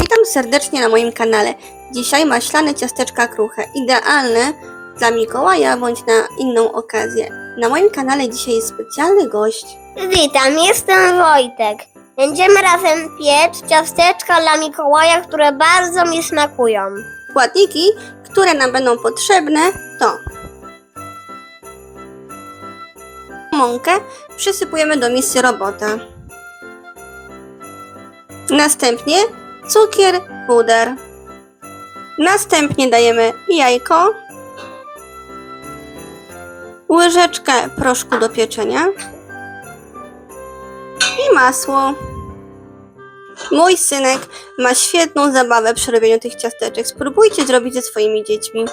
Witam serdecznie na moim kanale. Dzisiaj maślane ciasteczka kruche, idealne dla Mikołaja bądź na inną okazję. Na moim kanale dzisiaj jest specjalny gość. Witam, jestem Wojtek. Będziemy razem piec ciasteczka dla Mikołaja, które bardzo mi smakują. Składniki, które nam będą potrzebne to mąkę przysypujemy do misy robota. Następnie cukier, puder. Następnie dajemy jajko, łyżeczkę proszku do pieczenia i masło. Mój synek ma świetną zabawę przy robieniu tych ciasteczek. Spróbujcie zrobić ze swoimi dziećmi.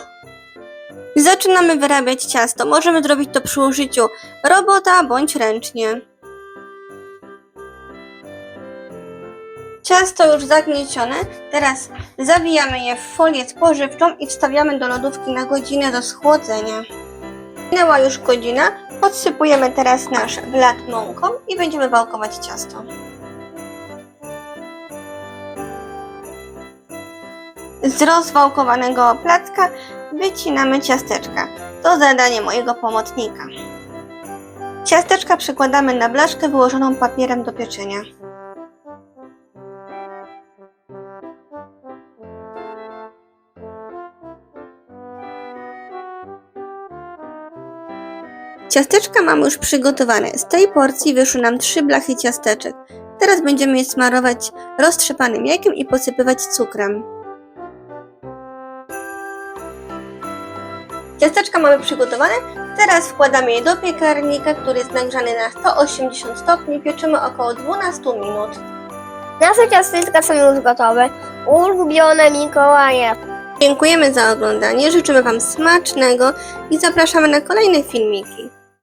Zaczynamy wyrabiać ciasto. Możemy zrobić to przy użyciu robota bądź ręcznie. Ciasto już zagniecione. Teraz zawijamy je w folię spożywczą i wstawiamy do lodówki na godzinę do schłodzenia. Minęła już godzina. Podsypujemy teraz nasz blat mąką i będziemy wałkować ciasto. Z rozwałkowanego placka wycinamy ciasteczka. To zadanie mojego pomocnika. Ciasteczka przykładamy na blaszkę wyłożoną papierem do pieczenia. Ciasteczka mamy już przygotowane. Z tej porcji wyszły nam trzy blachy ciasteczek. Teraz będziemy je smarować roztrzepanym jajkiem i posypywać cukrem. Ciasteczka mamy przygotowane. Teraz wkładamy je do piekarnika, który jest nagrzany na 180 stopni. Pieczymy około 12 minut. Nasze ciasteczka są już gotowe. Ulubione Mikołaja. Dziękujemy za oglądanie, życzymy Wam smacznego i zapraszamy na kolejne filmiki.